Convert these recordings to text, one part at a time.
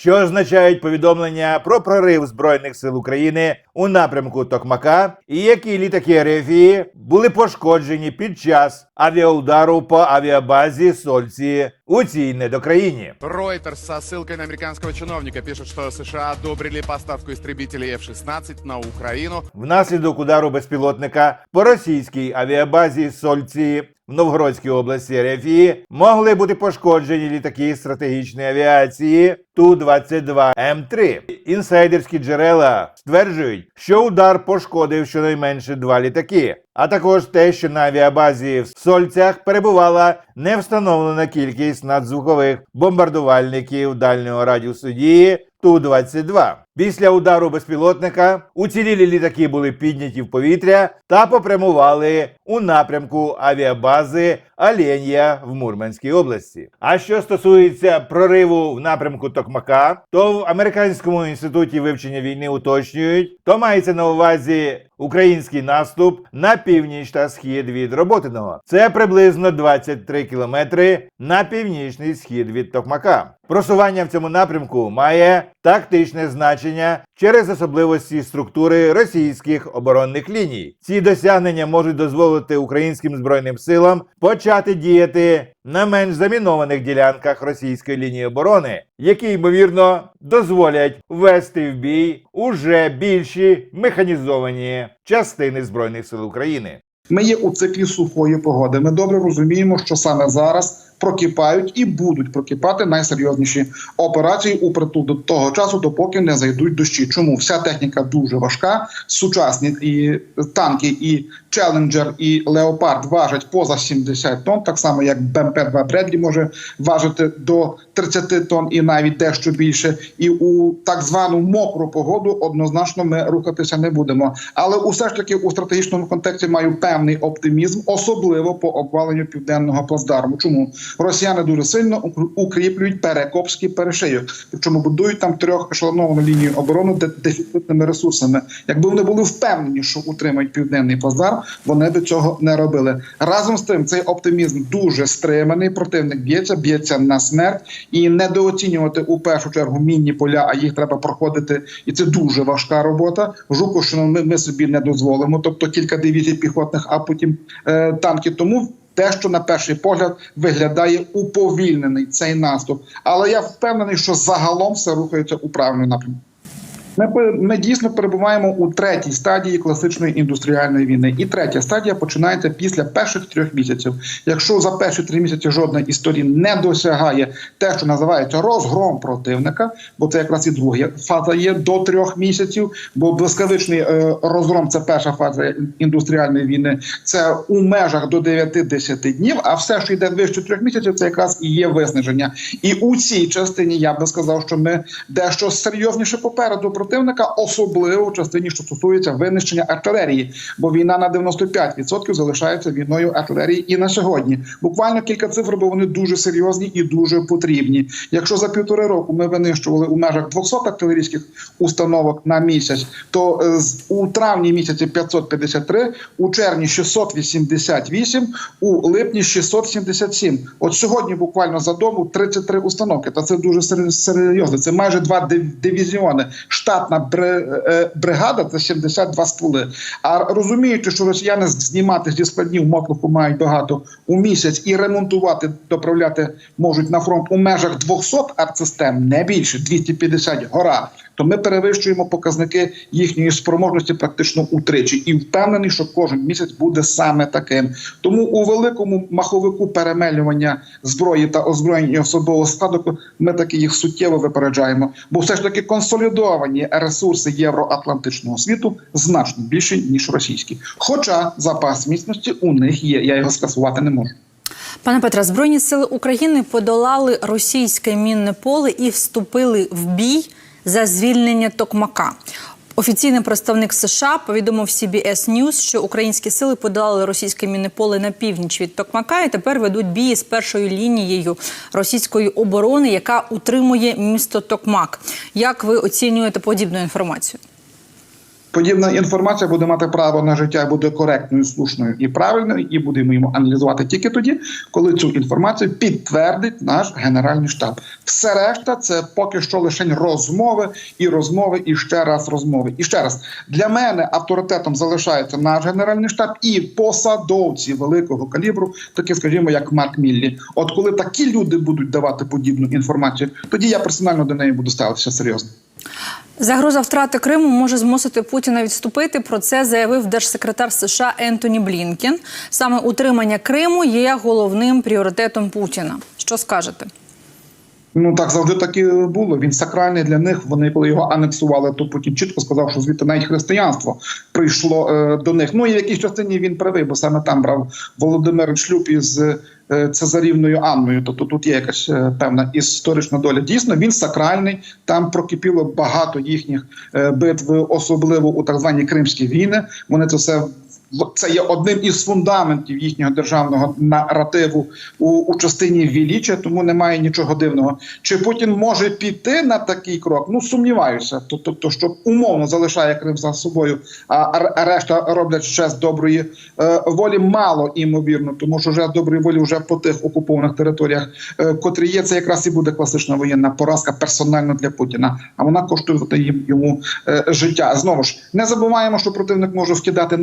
що означають повідомлення про прорив збройних сил України у напрямку Токмака, і які літаки РФІ були пошкоджені під час авіаудару по авіабазі Сольці у цій недокраїні. Reuters со ссылкой на американского чиновника пишет, что США одобрили поставку истребителей F-16 на Украину. Внаслідок удару безпілотника по російській авіабазі Сольці в Новгородській області РФІ могли бути пошкоджені літаки стратегічної авіації Ту-22 М3. Інсайдерські джерела стверджують, що удар пошкодив щонайменше два літаки, а також те, що на авіабазі в Сольцях перебувала невстановлена кількість надзвукових бомбардувальників дальнього радіусу дії Ту-22. Після удару безпілотника уцілілі літаки були підняті в повітря та попрямували у напрямку авіабази Аленія в Мурманській області. А що стосується прориву в напрямку Токмака, то в американському інституті вивчення війни уточнюють, то мається на увазі український наступ на північ та схід від Роботиного. Це приблизно 23 кілометри на північний схід від Токмака. Просування в цьому напрямку має тактичне значення через особливості структури російських оборонних ліній. Ці досягнення можуть дозволити українським збройним силам почати діяти на менш замінованих ділянках російської лінії оборони, які ймовірно дозволять ввести в бій уже більші механізовані частини збройних сил України. Ми є у циклі сухої погоди. Ми добре розуміємо, що саме зараз прокипають і будуть прокипати найсерйозніші операції у притул до того часу, допоки не зайдуть дощі. Чому вся техніка дуже важка? Сучасні і танки, і Челенджер, і Леопард важать поза 70 тонн, так само як БМП-2 Бредлі може важити до 30 тонн і навіть дещо більше. І у так звану мокру погоду однозначно ми рухатися не будемо. Але усе ж таки у стратегічному контексті маю певний оптимізм, особливо по обваленню південного плацдарму. Чому росіяни дуже сильно укр- укріплюють перекопський перешийок, причому будують там трьохешелоновану лінію оборони дефіцитними ресурсами. Якби вони були впевнені, що утримають південний плацдарм, вони би цього не робили. Разом з тим, цей оптимізм дуже стриманий. Противник б'ється, б'ється на смерть і недооцінювати у першу чергу мінні поля, а їх треба проходити. І це дуже важка робота. Жукощину ми, ми собі не дозволимо, тобто кілька дивізій піхотних, а потім е, танки. Тому те, що на перший погляд виглядає уповільнений цей наступ. Але я впевнений, що загалом все рухається у правильному напрямку. Ми, ми дійсно перебуваємо у третій стадії класичної індустріальної війни. І третя стадія починається після перших трьох місяців. Якщо за перші три місяці жодна із не досягає те, що називається розгром противника, бо це якраз і друга фаза є до трьох місяців, бо блискавичний е, розгром це перша фаза індустріальної війни. Це у межах до 9-10 днів. А все, що йде вище трьох місяців, це якраз і є виснаження. І у цій частині я би сказав, що ми дещо серйозніше попереду противника, особливо в частині, що стосується винищення артилерії, бо війна на 95% залишається війною артилерії і на сьогодні. Буквально кілька цифр, бо вони дуже серйозні і дуже потрібні. Якщо за півтори року ми винищували у межах 200 артилерійських установок на місяць, то е, у травні місяці 553, у червні 688, у липні 677. От сьогодні буквально за добу 33 установки. Та це дуже сер- серйозно. Це майже два дивізіони. Штатна е, бригада це 72 стволи. А розуміючи, що росіяни знімати зі складнів моклуху мають багато у місяць і ремонтувати, доправляти можуть на фронт у межах 200 артсистем, не більше 250 гора. То ми перевищуємо показники їхньої спроможності практично утричі, і впевнений, що кожен місяць буде саме таким. Тому у великому маховику перемелювання зброї та озброєння особового складу ми таки їх суттєво випереджаємо. Бо все ж таки консолідовані ресурси євроатлантичного світу значно більші ніж російські. Хоча запас міцності у них є. Я його скасувати не можу. Пане Петре, Збройні сили України подолали російське мінне поле і вступили в бій за звільнення Токмака. Офіційний представник США повідомив CBS News, що українські сили подолали російське мінеполе на північ від Токмака і тепер ведуть бій з першою лінією російської оборони, яка утримує місто Токмак. Як ви оцінюєте подібну інформацію? Подібна інформація буде мати право на життя, буде коректною, слушною і правильною, і будемо йому аналізувати тільки тоді, коли цю інформацію підтвердить наш генеральний штаб. Все решта це поки що лише розмови і розмови, і ще раз розмови. І ще раз для мене авторитетом залишається наш генеральний штаб і посадовці великого калібру, такі, скажімо, як Марк Міллі. От коли такі люди будуть давати подібну інформацію, тоді я персонально до неї буду ставитися серйозно. Загроза втрати Криму може змусити Путіна відступити. Про це заявив держсекретар США Ентоні Блінкен. Саме утримання Криму є головним пріоритетом Путіна. Що скажете? Ну так завжди так і було. Він сакральний для них. Вони коли його анексували, то Путін чітко сказав, що звідти навіть християнство прийшло е, до них. Ну і в якійсь частині він правий, бо саме там брав Володимир шлюб із цезарівною Анною. Тобто тут є якась е, певна історична доля. Дійсно, він сакральний. Там прокипіло багато їхніх е, битв, особливо у так звані Кримські війни. Вони це все це є одним із фундаментів їхнього державного наративу у, у частині віліччя, тому немає нічого дивного. Чи Путін може піти на такий крок? Ну сумніваюся. Тобто, що умовно залишає Крим за собою, а решта роблять ще з доброї е, волі, мало імовірно, тому що вже доброї волі вже по тих окупованих територіях, е, котрі є, це якраз і буде класична воєнна поразка персонально для Путіна. А вона коштує йому е, життя. Знову ж не забуваємо, що противник може вкидати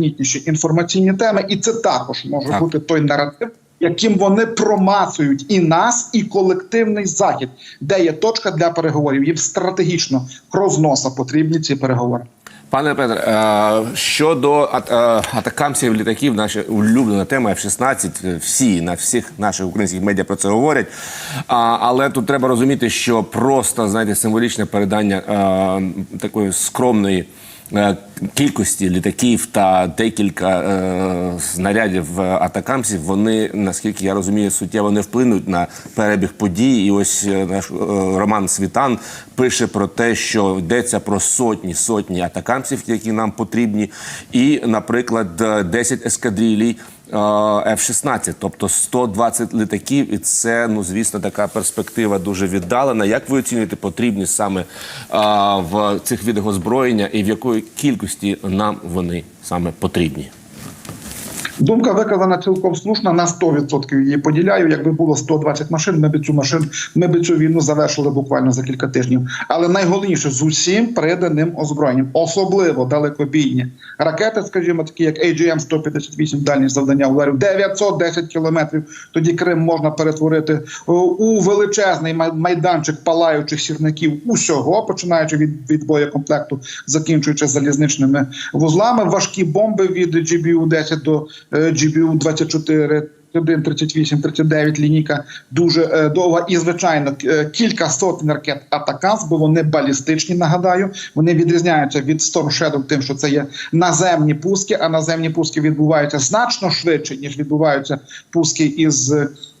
найрізноманітніші інформаційні теми, і це також може Так. бути той наратив. Яким вони промацують і нас, і колективний захід, де є точка для переговорів, їм стратегічно крозноса потрібні ці переговори. Пане Петре, е, щодо е, атакамсів літаків, наша улюблена тема F-16, е, всі на всіх наших українських медіа про це говорять. Але тут треба розуміти, що просто знаєте, символічне передання е, такої скромної. Е, Кількості літаків та декілька е, снарядів атакамців вони, наскільки я розумію, суттєво не вплинуть на перебіг подій. І ось е, наш е, Роман Світан пише про те, що йдеться про сотні сотні атакамців, які нам потрібні, і, наприклад, е, 10 ескадрилій е, F-16, тобто 120 літаків, і це, ну звісно, така перспектива дуже віддалена. Як ви оцінюєте потрібність саме а, в цих видах озброєння і в якої кількості нам вони саме потрібні? Думка виказана цілком слушна на 100% її поділяю. Якби було 120 машин, ми б цю машин, ми б цю війну завершили буквально за кілька тижнів. Але найголовніше з усім приданим озброєнням, особливо далекобійні ракети, скажімо, такі як AGM-158, дальність завдання ударів 910 кілометрів. Тоді Крим можна перетворити у величезний майданчик палаючих сірників усього, починаючи від, від боєкомплекту, закінчуючи залізничними вузлами. Важкі бомби від GBU-10 до е, GBU-24 1, 38, 39 лінійка дуже е, довга і звичайно е, кілька сотень ракет Атакамс, бо вони балістичні. Нагадаю, вони відрізняються від Storm Shadow тим, що це є наземні пуски, а наземні пуски відбуваються значно швидше ніж відбуваються пуски із.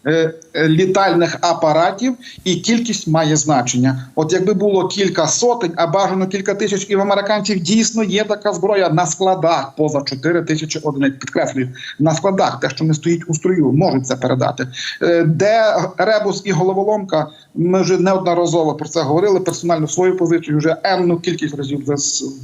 Е, е, Літальних апаратів і кількість має значення. От якби було кілька сотень, а бажано кілька тисяч, і в американців дійсно є така зброя на складах поза 4 тисячі одиниць. Підкреслюю, на складах, те, що не стоїть у строю, можуть це передати. Е, Де ребус і головоломка, ми вже неодноразово про це говорили. Персонально свою позицію вже енну кількість разів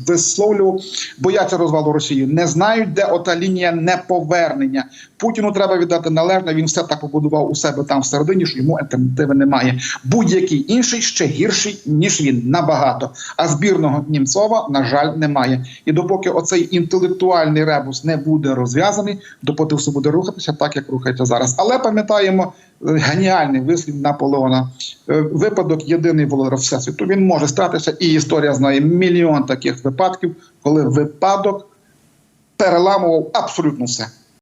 висловлював. Бояться розвалу Росії. Не знають, де ота лінія неповернення. Путіну треба віддати належне. Він все так побудував у себе там всередині, що йому альтернативи немає. Будь-який інший ще гірший ніж він набагато. А збірного Німцова, на жаль, немає. І допоки оцей інтелектуальний ребус не буде розв'язаний, допоки все буде рухатися так, як рухається зараз. Але пам'ятаємо е, геніальний вислів Наполеона. Е, Випадок єдиний володар всесвіту. Він може статися, і історія знає мільйон таких випадків, коли випадок переламував абсолютно все.